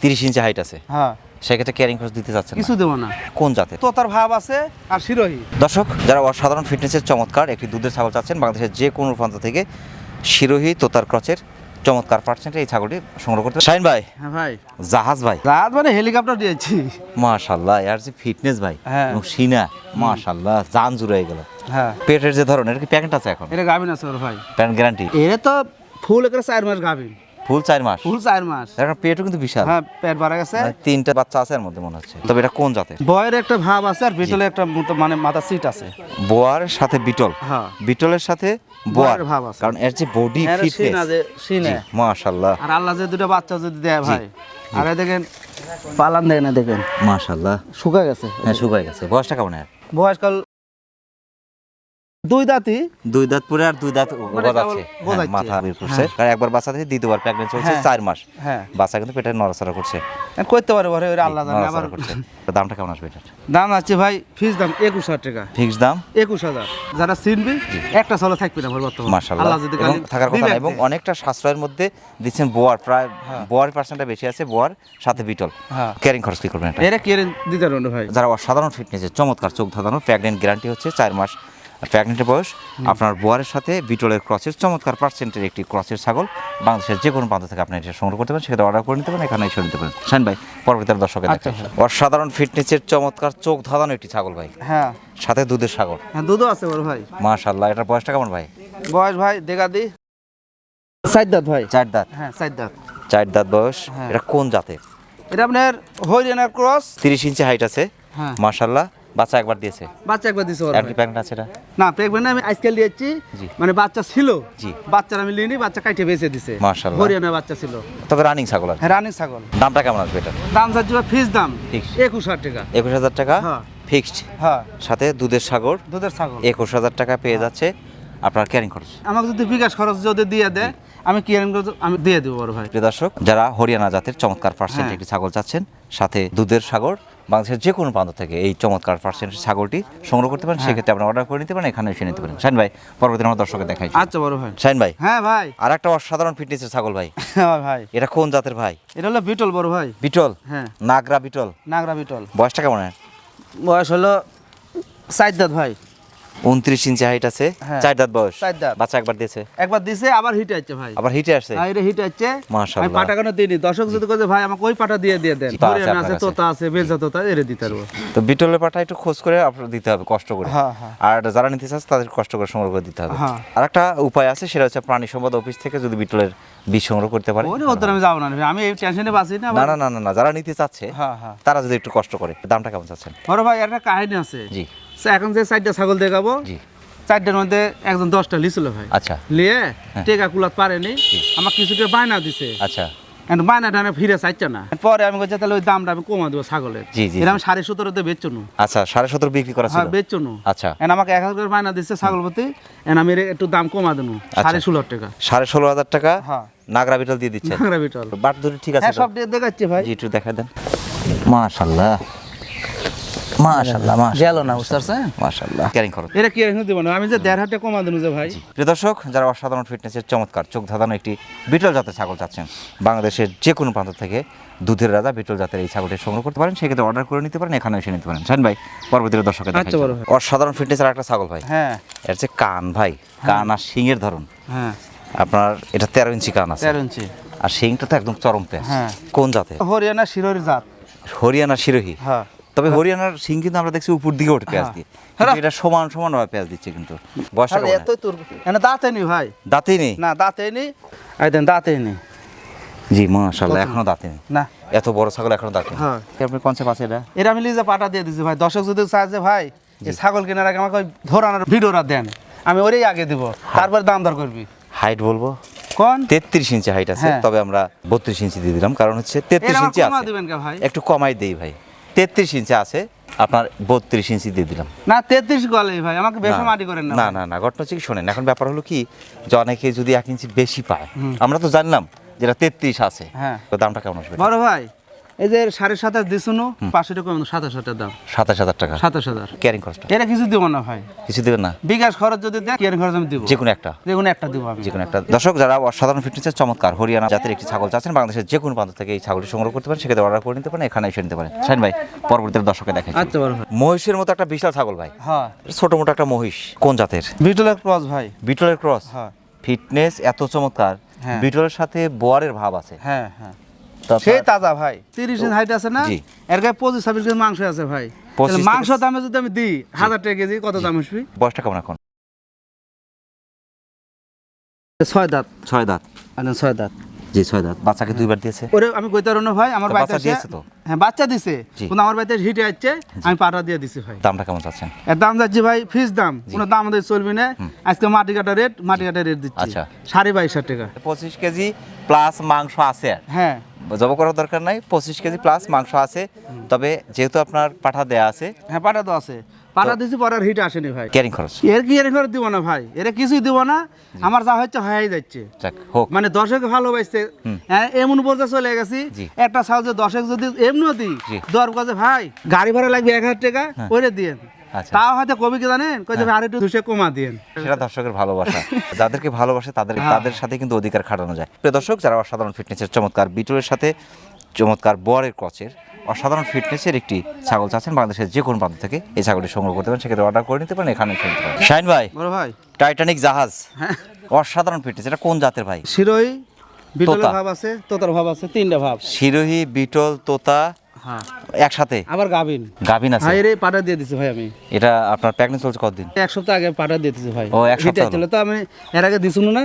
তিরিশ ইঞ্চি হাইট আছে। হ্যাঁ। সেক্ষেত্রে ক্যারিং খরচ দিতে চাচ্ছেন কিছু দেবো না। কোন জাতের? তোতার ভাব আছে আর শিরোহী। দর্শক যারা অসাধারণ ফিটনেসের চমৎকার একটি দুধের ছাগল চাচ্ছেন বাংলাদেশের যে কোনো প্রান্ত থেকে শিরোহী তোতার ক্রচের চমৎকার পার্সেন্টে এই ছাগলটি সংগ্রহ করতে শাহিন ভাই। হ্যাঁ ভাই। জাহাজ ভাই। রাত মানে হেলিকপ্টার দিয়েছি। মাশাল্লাহ এর যে ফিটনেস ভাই হ্যাঁ। এবং সিনা মাশাল্লাহ জান জুড়ে গেল। হ্যাঁ। পেটের যে ধরনের কি প্যাকেট আছে এখন? এটা গাভিন আছে ওর ভাই। প্যান্ট গ্যারান্টি এর তো ফুল করে চার মাস গাভিন। ফুল চার মাস? ফুল চার মাস। এখন পেটও কিন্তু বিশাল। হ্যাঁ পেট বাড়া গেছে। মানে তিনটা বাচ্চা আছে এর মধ্যে মনে হচ্ছে। তবে এটা কোন জাতের? বয়ের একটা ভাব আছে আর বিটলে একটা মানে মাথা সিট আছে। বোয়ার সাথে বিটল? হ্যাঁ। বিটলের সাথে বোয়ার। ভাব আছে। কারণ এর যে বডি ফিটনেস আছে সিনে মাশাল্লাহ আর আল্লাহ যে দুটো বাচ্চা যদি দেয় ভাই। আর দেখেন পালান দেয় না দেখেন। মাশাল্লাহ শুকা গেছে। হ্যাঁ শুকায় গেছে। বয়সটা কেমন বয়সকাল দুই দাঁতি দুই দাঁত পরে আর দুই দাঁত মানে গজাচ্ছে। মাথা বের করছে। কারণ একবার বাচ্চা দ্বিতীয়বার প্রেগনেন্ট চলছে হ্যাঁ। চার মাস। হ্যাঁ। বাচ্চা কিন্তু পেটে নড়াচড়া করছে। করতে পারে ওরা আল্লাহ জানে আবার করছে। দামটা কেমন আসবে দাম আছে ভাই ফিস দাম একুশ হাজার টাকা। ফিক্স দাম? একুশ হাজার। যারা চিনবি একটা চলে থাকবে না বর্তমান। আল্লাহ যদি থাকার কথা এবং অনেকটা সাশ্রয়ের মধ্যে দিচ্ছেন বোয়ার প্রায় বোয়ার পার্সেন্টটা বেশি আছে বোয়ার সাথে বিটল। হ্যাঁ। ক্যারিং খরচ কি করবেন এটা? এরা কেড়ে দিতে পারবে ভাই। যারা অসাধারণ ফিটনেসের চমৎকার চোখ ধাঁধানো প্রেগনেন্ট গ্যারান্টি হচ্ছে চার মাস। প্রেগনেন্টের বয়স আপনার বোয়ারের সাথে বিটলের ক্রসের চমৎকার পার্সেন্টের একটি ক্রসের ছাগল বাংলাদেশের যে কোনো প্রান্ত থেকে আপনি এটা সংগ্রহ করতে পারেন সেক্ষেত্রে অর্ডার করে নিতে পারেন এখানে এসে নিতে পারেন। শাইন ভাই পরবর্তী দর্শকের আচ্ছা, দেখেন অসাধারণ ফিটনেসের চমৎকার চোখ ধাঁধানো একটি ছাগল ভাই। হ্যাঁ। সাথে দুধের সাগর হ্যাঁ দুধও আছে বড় ভাই। মাশাল্লাহ এটার বয়সটা কেমন ভাই? বয়স ভাই দেখা দি। সাইড দাঁত ভাই। চার দাঁত? হ্যাঁ সাইড দাঁত। চার দাঁত বয়স হ্যাঁ। এটা কোন জাতের? এটা আপনার হরিয়ানার ক্রস তিরিশ ইঞ্চি হাইট আছে। হ্যাঁ। বাচ্চা একবার দিয়েছে। বাচ্চা একবার দিয়েছে আর কি। প্যাকেট আছে না প্রেগনেন্ট আমি আজকাল দিয়েছি। মানে বাচ্চা ছিল। জি। বাচ্চার আমি লিনি বাচ্চা কাইটে বেঁচে দিছে। মাশাআল্লাহ। হরিয়ানার বাচ্চা ছিল। তবে রানিং ছাগল আছে হ্যাঁ রানী ছাগল। দামটা কেমন আসবে এটা দাম ভাই ফিস দাম। একুশ হাজার টাকা। একুশ হাজার টাকা? হ্যাঁ। ফিক্সড হ্যাঁ। সাথে দুধের সাগর দুধের ছাগল। একুশ হাজার টাকা পেয়ে যাচ্ছে। আপনার ক্যারিং খরচ? আমাকে যদি বিকাশ খরচ যদি দিয়ে দেয় আমি কি আমি দিয়ে দেবো বড় ভাই। প্রিয় দর্শক যারা হরিয়ানা জাতের চমৎকার পার্সেন্ট হ্যাঁ। একটি ছাগল চাচ্ছেন সাথে দুধের সাগর বাংলাদেশের যে কোনো প্রান্ত থেকে এই চমৎকার পার্সেন্ট ছাগলটি সংগ্রহ করতে পারেন সেক্ষেত্রে আপনি অর্ডার করে নিতে পারেন এখানে এসে নিতে পারেন। শাইন ভাই পরবর্তী আমার দর্শকের দেখাই আচ্ছা বড় ভাই। শাইন ভাই। হ্যাঁ ভাই। আর একটা অসাধারণ ফিটনেসের ছাগল ভাই। হ্যাঁ ভাই। এটা কোন জাতের ভাই? এটা হলো বিটল বড় ভাই। বিটল? হ্যাঁ। নাগরা বিটল? নাগরা বিটল। বয়সটা কেমন হয়? বয়স হলো সাইদ ভাই। উনত্রিশ ইঞ্চি হাইট আছে। হ্যাঁ। চার দাঁত বয়স। চার দাঁত। বাচ্চা একবার দিয়েছে। একবার দিছে আবার হিট ভাই। আবার হিটে আসছে? হ্যাঁ, এটা হিট মাশাআল্লাহ। আমি পাটা কেন দিইনি? দর্শক যদি কোথায় ভাই আমাকে ওই পাটা দিয়ে দিয়ে দেন। আছে হরিয়ানা আছে আপনার কাছে। তোতা আছে বেলজা তোতা এরে দিতে পারব। তো বিটলের পাটা একটু খোঁজ করে আপনার দিতে হবে কষ্ট করে। হ্যাঁ। আর যারা নিতে চাচ্ছে তাদের কষ্ট করে সংগ্রহ করে দিতে হবে। আর একটা উপায় আছে সেটা হচ্ছে প্রাণী সম্পদ অফিস থেকে যদি বিটলের বীজ সংগ্রহ করতে পারে। ওরে ওদের আমি যাব না। আমি এই টেনশনে বাঁচি না না না না যারা নিতে চাচ্ছে তারা যদি একটু কষ্ট করে দামটা কেমন চাচ্ছেন? বড় ভাই একটা কাহিনী আছে। জি। এখন যে চারটা ছাগল দেখাবো চারটার মধ্যে একজন দশটা লিছিল ভাই। আচ্ছা। লিয়ে টেকা কুলাত পারেনি আমার কিছুটা বায়না দিছে। আচ্ছা। এখন বায়না টানা ফিরে চাইছে না। পরে আমি বলছি তাহলে ওই দামটা আমি কমা দেবো ছাগলের। জি, জি, আমি সাড়ে সতেরোতে বেচছো নু আচ্ছা সাড়ে সতেরো বিক্রি করা হ্যাঁ বেচছো নু আচ্ছা। এখন আমাকে এক হাজার বায়না দিচ্ছে ছাগল প্রতি। এখন আমি একটু দাম কমা দেবো। সাড়ে ষোলো টাকা। সাড়ে ষোলো হাজার টাকা? হ্যাঁ। নাগরা বিটল দিয়ে দিচ্ছেন। ভাঙরা বিটল। বাট ধরে ঠিক আছে হ্যাঁ সব দেখাচ্ছে ভাই। জি একটু দেখা দেন। মাশাল্লাহ মাশাল্লাহ মাশাল্লাহ গেল না বুঝতে পারছেন? মাশাল্লাহ ক্যারিং খরচ। এটা কি রেখে দেবো না? আমি যে দেড় হাজার কমা দেবো যে ভাই। প্রিয় দর্শক যারা অসাধারণ ফিটনেসের চমৎকার চোখ ধাঁধানো একটি বিটল জাতের ছাগল চাচ্ছেন বাংলাদেশের যে কোনো প্রান্ত থেকে দুধের রাজা বিটল জাতের এই ছাগলটি সংগ্রহ করতে পারেন সেক্ষেত্রে অর্ডার করে নিতে পারেন এখানে এসে নিতে পারেন। শাহিন ভাই পরবর্তীতে দর্শকের আচ্ছা। অসাধারণ ফিটনেসের একটা ছাগল ভাই। হ্যাঁ। এর যে কান ভাই কান আর শিংয়ের ধরন। হ্যাঁ। আপনার এটা তেরো ইঞ্চি কান আছে। তেরো ইঞ্চি। আর শিংটা তো একদম চরম পেঁয়াজ। হ্যাঁ। কোন জাতের? হরিয়ানা শিরোরি জাত। হরিয়ানা শিরোহী। হ্যাঁ। তবে হরিয়ানার শিং কিন্তু আমরা দেখছি উপর দিকে ওঠে পেঁয়াজ হ্যাঁ। দিয়ে এটা সমান সমান ভাবে পেঁয়াজ দিচ্ছে কিন্তু কেমন এতই তোর এনে দাঁতে নি ভাই। দাঁতেই নেই? না দাঁতে নি। এই দেন দাঁতে নি। জি মাশাল্লাহ এখনও দাঁতে নেই। না। এত বড় ছাগল এখনও দাঁতে হ্যাঁ। আপনি কনসেপ্ট আছে এটা? এটা আমি লিজে পাটা দিয়ে দিছি ভাই। দর্শক যদি চায় যে ভাই এই ছাগল কেনার আগে আমাকে ধরানোর ভিডিওটা দেন। আমি ওরই আগে দিব। তারপর দাম দর করবি। হাইট বলব? কোন? তেত্রিশ ইঞ্চি হাইট আছে হ্যাঁ। তবে আমরা বত্রিশ ইঞ্চি দিয়ে দিলাম। কারণ হচ্ছে তেত্রিশ এর আমার ইঞ্চি আছে। ভাই? একটু কমাই দেই ভাই। তেত্রিশ ইঞ্চি আছে আপনার বত্রিশ ইঞ্চি দিয়ে দিলাম। না তেত্রিশ গলে ভাই আমাকে বেশি মাটি করেন না না না না ঘটনা হচ্ছে কি শোনেন এখন ব্যাপার হলো কি যে অনেকে যদি এক ইঞ্চি বেশি পায় আমরা তো জানলাম যেটা তেত্রিশ আছে হ্যাঁ। তো দামটা কেমন আসবে? বড় ভাই এই যে সাড়ে সাতাশ দিশুনো পাঁচশো টাকা সাতাশ হাজার দাম সাতাশ হাজার টাকা? সাতাশ হাজার। ক্যারিং খরচটা? এটা কিছু দিব না ভাই। কিছু দেবেন না? বিকাশ খরচ যদি দেয় কেয়ার খরচ আমি দিব। যে কোনো একটা। যে কোনো একটা দিব আমি। যে কোনো একটা। দর্শক যারা অসাধারণ ফিটনেসের চমৎকার হরিয়ানা জাতের একটি ছাগল চাচ্ছেন বাংলাদেশের যে কোনো প্রান্ত থেকে এই ছাগলটি সংগ্রহ করতে পারেন সেক্ষেত্রে অর্ডার করে নিতে পারেন এখানে এসে নিতে পারেন। শাহিন ভাই পরবর্তীতে দর্শকে দেখেন আচ্ছা মহিষের মতো একটা বিশাল ছাগল ভাই। হ্যাঁ। ছোট মোটো একটা মহিষ। কোন জাতের? বিটলের ক্রস ভাই। বিটলের ক্রস? হ্যাঁ। ফিটনেস এত চমৎকার। হ্যাঁ। বিটলের সাথে বোয়ারের ভাব আছে। হ্যাঁ হ্যাঁ। সেই তাজা ভাই। তিরিশ দিন হাইট আছে না। এর গায়ে পঁচিশ ছাব্বিশ কেজি মাংস আছে ভাই। 25 তাহলে থেকে- মাংস দামে যদি আমি দিই হাজার টাকা কেজি কত দাম আসবি? বয়স টাকা এখন? ছয় দাঁত। ছয় দাঁত। ছয় দাঁত। জি ছয় দাঁত। বাচ্চাকে দুইবার দিয়েছে। ওরে আমি কইতে ভাই আমার বাচ্চা দিয়েছে তো? হ্যাঁ বাচ্চা দিছে কিন্তু আমার বাড়িতে হিটে আসছে আমি পাটা দিয়ে দিছি ভাই। দামটা কেমন চাচ্ছেন? এর দাম যাচ্ছে ভাই ফিস দাম। কোনো দাম আমাদের চলবি না। আজকে মাটি কাটা রেট মাটি কাটা রেট দিচ্ছি। আচ্ছা। সাড়ে বাইশ টাকা। পঁচিশ কেজি প্লাস মাংস আছে হ্যাঁ। জব করার দরকার নাই পঁচিশ কেজি প্লাস মাংস আছে। তবে যেহেতু আপনার পাঠা দেয়া আছে হ্যাঁ পাটা তো আছে। দিছি পরে হিট আসেনি ভাই। ক্যারিং খরচ। এর কি এর দিব না ভাই? এর কিছুই দিব না। আমার যা হচ্ছে হয়ে যাচ্ছে। মানে দর্শক ভালোবাসছে। হ্যাঁ এমন বলতে চলে গেছি। একটা সাল দর্শক যদি এমনিও দিই দর কাছে ভাই গাড়ি ভাড়া লাগবে এক হাজার টাকা দিয়েন। আচ্ছা। তাও হয়তো কবি কি জানেন? কইতে ভাই আর একটু দুশো কমা দিয়েন। সেটা দর্শকের ভালোবাসা। যাদেরকে ভালোবাসে তাদের তাদের সাথে কিন্তু অধিকার খাটানো যায়। প্রিয় দর্শক যারা সাধারণ ফিটনেসের চমৎকার বিটলের সাথে চমৎকার বরের ক্রচের অসাধারণ ফিটনেসের একটি ছাগল চাচ্ছেন বাংলাদেশের যে কোনো প্রান্ত থেকে এই ছাগলটি সংগ্রহ করতে পারেন। সেক্ষেত্রে অর্ডার করে নিতে পারেন এখানে এসে পারেন শাইন ভাই বড় ভাই। টাইটানিক জাহাজ। হ্যাঁ। অসাধারণ ফিটনেস এটা কোন জাতের ভাই? শিরোই বিটলের ভাব আছে তোতার ভাব আছে তিনটা ভাব। শিরোহী বিটল তোতা হ্যাঁ। একসাথে? আবার গাবিন আছে? ভাই রে পাটা দিয়ে দিছি ভাই আমি। এটা আপনার চলছে কতদিন? এক সপ্তাহ আগে পাটা দিয়ে দিছি ভাই। ও, এক সপ্তাহ তো আমি এর আগে দিছুনো না?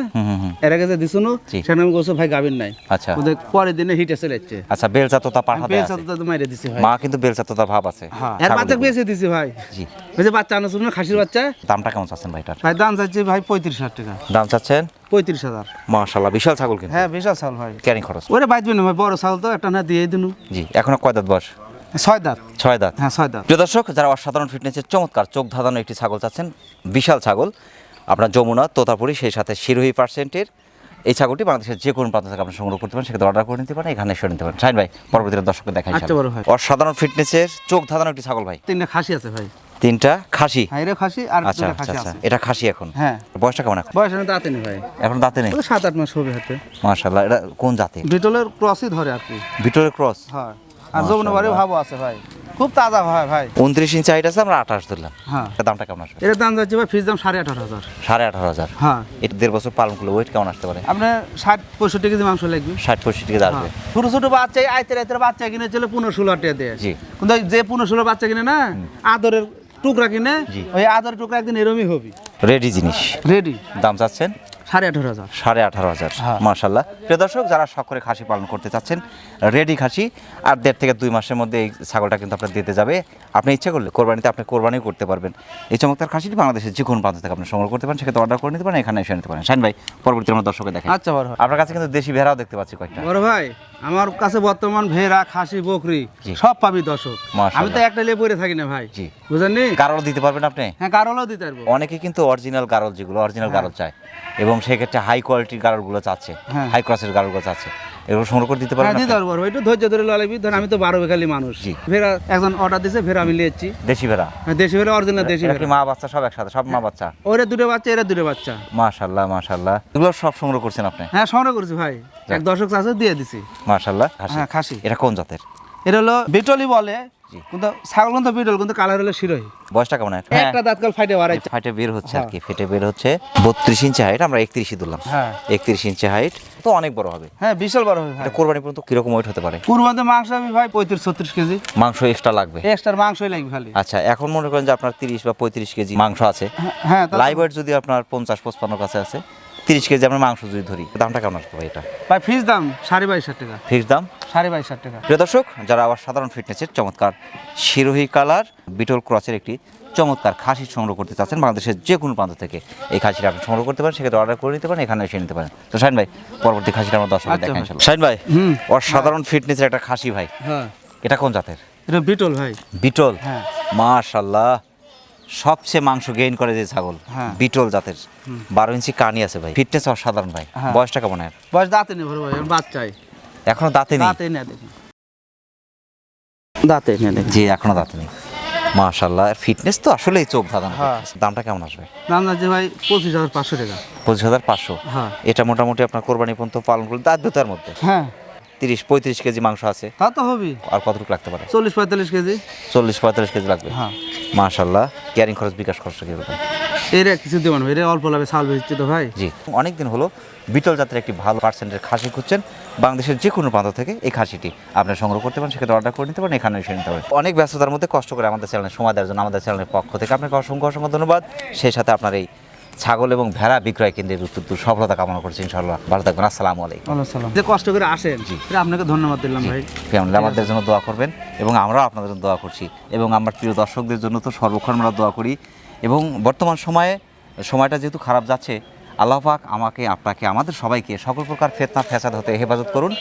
এর আগে যে দিছুনো সেখানে আমি ভাই গাবিন নাই। আচ্ছা। ওদের পরের দিনে হিটে চলে যাচ্ছে। আচ্ছা বেলচা তোতা আছে। তো মাইরে দিছি ভাই। মা কিন্তু বেলচা তোতা ভাব আছে। হ্যাঁ এর বাচ্চা। বেঁচে দিছি ভাই। জি। ওই যে বাচ্চা আনা শুনুন খাসির বাচ্চা। দামটা কেমন চাচ্ছেন ভাইটার ভাই দাম চাচ্ছি ভাই পঁয়ত্রিশ হাজার টাকা। দাম চাচ্ছেন? পঁয়ত্রিশ হাজার। মাশাল্লাহ বিশাল ছাগল কিন্তু। হ্যাঁ বিশাল ছাগল ভাই। ক্যারিং খরচ। ওরে বাইজবে না ভাই বড় ছাগল তো একটা না দিয়ে দিনু। জি এখন কয় দাঁত বয়স? ছয় দাঁত। ছয় দাঁত। হ্যাঁ ছয় দাঁত। প্রিয় দর্শক যারা অসাধারণ ফিটনেসের চমৎকার চোখ ধাঁধানো একটি ছাগল চাচ্ছেন বিশাল ছাগল। আপনার যমুনা তোতাপুরি সেই সাথে শিরোহী পার্সেন্টের এই ছাগলটি বাংলাদেশের যে কোনো প্রান্ত থেকে আপনি সংগ্রহ করতে পারেন সেক্ষেত্রে অর্ডার করে নিতে পারেন এখানে এসে নিতে পারেন। শাহিন ভাই পরবর্তীতে দর্শককে দেখাই আচ্ছা অসাধারণ ফিটনেসের চোখ ধাঁধানো একটি ছাগল ভাই। তিনটা খাসি আছে ভাই। তিনটা খাসি? হ্যাঁ এরা খাসি আর আচ্ছা আচ্ছা আচ্ছা। এটা খাসি এখন? হ্যাঁ। বয়সটা কেমন এখন? বয়স আমি দাঁতে নেই ভাই। এখন দাঁতে নেই? সাত আট মাস হবে হাতে মাশাল্লাহ এটা কোন জাতি বিটলের ক্রসই ধরে আর কি। ভিটোরের ক্রস হ্যাঁ। আর যমুনা বাড়ি ভাবও আছে ভাই। খুব তাজা ভাই ভাই। উনত্রিশ ইঞ্চি হাইট আছে আমরা আঠাশ ধরলাম। হ্যাঁ। দামটা কেমন আসবে? এর দাম যাচ্ছে ভাই ফিস দাম সাড়ে আঠারো হাজার। সাড়ে আঠারো হাজার? হ্যাঁ। এটা দেড় বছর পালন করলে ওয়েট কেমন আসতে পারে? আপনার ষাট পঁয়ষট্টি কেজি মাংস লাগবে। ষাট পঁয়ষট্টি কেজি আসবে। হ্যাঁ। ছোট ছোট বাচ্চা আইতে রাইতে বাচ্চা কিনে চলে পনেরো ষোলো টাকা দিয়ে। জি। কিন্তু যে পনেরো ষোলো বাচ্চা কিনে না আদরের টুকরা কিনে ওই আদরের টুকরা একদিন এরমই হবি। রেডি জিনিস। রেডি দাম চাচ্ছেন? সাড়ে আঠারো হাজার। সাড়ে আঠারো হাজার হ্যাঁ। মার্শাল্লাহ প্রিয় দর্শক যারা শখ করে খাসি পালন করতে চাচ্ছেন রেডি খাসি আর দেড় থেকে দুই মাসের মধ্যে এই ছাগলটা কিন্তু আপনার দিতে যাবে। আপনি ইচ্ছে করলে কোরবানিতে আপনি কোরবানিও করতে পারবেন। এই চমৎকার খাসিটি বাংলাদেশের যে কোনো প্রান্ত থেকে আপনি সংগ্রহ করতে পারেন সেক্ষেত্রে অর্ডার করে নিতে পারেন এখানে এসে নিতে পারেন। শাইন ভাই পরবর্তী আমরা দর্শকে দেখেন আচ্ছা বড় আপনার কাছে কিন্তু দেশি ভেড়াও দেখতে পাচ্ছি কয়েকটা। বড় ভাই আমার কাছে বর্তমান ভেড়া খাসি বকরি জি। সব পাবি দর্শক। আমি তো একটা লিয়ে পড়ে থাকি না ভাই। জি। বুঝেননি গারল দিতে পারবেন আপনি? হ্যাঁ কারোলাও দিতে পারব। অনেকে কিন্তু অরিজিনাল গারল যেগুলো অরিজিনাল হ্যাঁ। গারল চায়। এবং সেক্ষেত্রে হাই কোয়ালিটির গারলগুলো চাচ্ছে হ্যাঁ। হাই ক্রসের গারলগুলো চাচ্ছে। এগুলো সংগ্রহ করে দিতে হ্যাঁ পারবেন দিতে পারব একটু ধৈর্য ধরে লাগাবি ধর আমি তো বারো বেখালি মানুষ। জি। ভেড়া একজন অর্ডার দিছে ভেড়া আমি নিয়েছি দেশি ভেড়া। দেশি ভেড়া অরিজিনাল দেশি ভেড়া। মা বাচ্চা? সব একসাথে সব মা বাচ্চা? ওরে দুটো বাচ্চা এরা দুটো বাচ্চা। মাশাল্লাহ মাশাল্লাহ এগুলো সব সংগ্রহ করছেন আপনি? হ্যাঁ সংগ্রহ করেছি ভাই। এক দর্শক চাষে দিয়ে দিছি। মাশাল্লাহ খাসি হ্যাঁ খাসি এটা কোন জাতের? এটা হলো বিটলি বলে। কিন্তু ছাগল কিন্তু বিটল কিন্তু কালার হলো শিরোই। বয়সটা কেমন? এখন? হ্যাঁ। একটা দাঁতকাল ফাইটে বাড়াইছে। ফাইটে বের হচ্ছে আর হ্যাঁ। কি ফেটে বের হচ্ছে। বত্রিশ ইঞ্চি হাইট আমরা একত্রিশই দিলাম হ্যাঁ। একত্রিশ ইঞ্চি হাইট তো অনেক বড় হবে। হ্যাঁ বিশাল বড় হবে এটা কোরবানি পর্যন্ত কীরকম ওয়েট হতে পারে? কুরবানিতে মাংস আমি ভাই পঁয়ত্রিশ ছত্রিশ কেজি। মাংস এক্সট্রা লাগবে? এক্সট্রা মাংসই লাগবে খালি। আচ্ছা এখন মনে করেন যে আপনার তিরিশ বা পঁয়ত্রিশ কেজি মাংস আছে। হ্যাঁ, হ্যাঁ লাইভ ওয়েট যদি আপনার পঞ্চাশ পঁচপান্ন কাছে আছে তিরিশ কেজি আমরা মাংস যদি ধরি দামটা কেমন আসবে এটা? ভাই ফিস দাম সাড়ে বাইশ হাজার টাকা। ফিক্স দাম? সাড়ে বাইশ হাজার টাকা। প্রিয় দর্শক যারা আবার সাধারণ ফিটনেসের চমৎকার শিরোহী কালার বিটল ক্রসের একটি চমৎকার খাসি সংগ্রহ করতে চাচ্ছেন বাংলাদেশের যে কোনো প্রান্ত থেকে। এই খাসিটা আপনি সংগ্রহ করতে পারেন সেক্ষেত্রে অর্ডার করে নিতে পারেন এখানে এসে নিতে পারেন। তো শাইন ভাই পরবর্তী খাসিটা আমরা দর্শক আচ্ছা দেখেন শাইন ভাই হুম। অসাধারণ ফিটনেসের একটা খাসি ভাই। হ্যাঁ। এটা কোন জাতের? এটা বিটল ভাই। বিটল? হ্যাঁ। মাশাল্লাহ সবচেয়ে মাংস গেইন করে যে ছাগল হ্যাঁ। বিটল জাতের। বারো ইঞ্চি কানি আছে ভাই। ফিটনেস অসাধারণ ভাই। হ্যাঁ। বয়সটা কেমন বয়স দাঁতে নেই ভাই বাচ্চাই। এখনও দাঁতে নেই? দাঁতে নেই দাঁতে নেই জি এখনও দাঁতে নেই। মাশাল্লাহ ফিটনেস তো আসলেই চোখ দাদা হ্যাঁ। দামটা কেমন আসবে? দাম জি ভাই পঁচিশ হাজার পাঁচশো টাকা। পঁচিশ হাজার পাঁচশো? হ্যাঁ। এটা মোটামুটি আপনার কোরবানি পর্যন্ত পালন করলে দাঁত মধ্যে? হ্যাঁ। তিরিশ পঁয়ত্রিশ কেজি মাংস আছে। তা তো হবে আর কতটুকু লাগতে পারে? চল্লিশ পঁয়তাল্লিশ কেজি। চল্লিশ পঁয়তাল্লিশ কেজি লাগবে? হ্যাঁ। মাশাল্লাহ ক্যারিং খরচ বিকাশ খরচটা কীরকম এর কিছু দেবো না এর অল্প লাভে সাল বেচছি তো ভাই। জি। অনেক দিন হলো বিটল জাতের একটি ভালো পার্সেন্টের খাসি খুঁজছেন। বাংলাদেশের যে কোনো প্রান্ত থেকে এই খাসিটি আপনি সংগ্রহ করতে পারেন সেক্ষেত্রে অর্ডার করে নিতে পারেন এখানে এসে নিতে পারেন। অনেক ব্যস্ততার মধ্যে কষ্ট করে আমাদের চ্যানেলে সময় দেওয়ার জন্য আমাদের চ্যানেলের পক্ষ থেকে আপনাকে অসংখ্য অসংখ্য ধন্যবাদ। সেই সাথে আপনার এই ছাগল এবং ভেড়া বিক্রয় কেন্দ্রের উত্তর সফলতা কামনা করছি ইনশাল্লাহ ভালো থাকবেন আসসালামু আলাইকুম। যে কষ্ট করে আসেন জি। আপনাকে ধন্যবাদ দিলাম ভাই। ফ্যামিলি আমাদের জন্য দোয়া করবেন এবং আমরাও আপনাদের জন্য দোয়া করছি এবং আমার প্রিয় দর্শকদের জন্য তো সর্বক্ষণ আমরা দোয়া করি এবং বর্তমান সময়ে সময়টা যেহেতু খারাপ যাচ্ছে আল্লাহ পাক আমাকে আপনাকে আমাদের সবাইকে সকল প্রকার ফেতনা ফ্যাসাদ হতে হেফাজত করুন।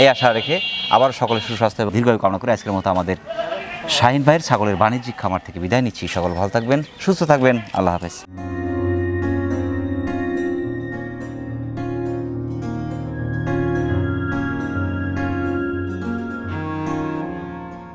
এই আশা রেখে আবার সকলের সুস্বাস্থ্য এবং দীর্ঘায়ু কামনা করে আজকের মতো আমাদের শাহিন ভাইয়ের ছাগলের বাণিজ্যিক খামার থেকে বিদায় নিচ্ছি। সকল ভালো থাকবেন সুস্থ থাকবেন। আল্লাহ হাফেজ।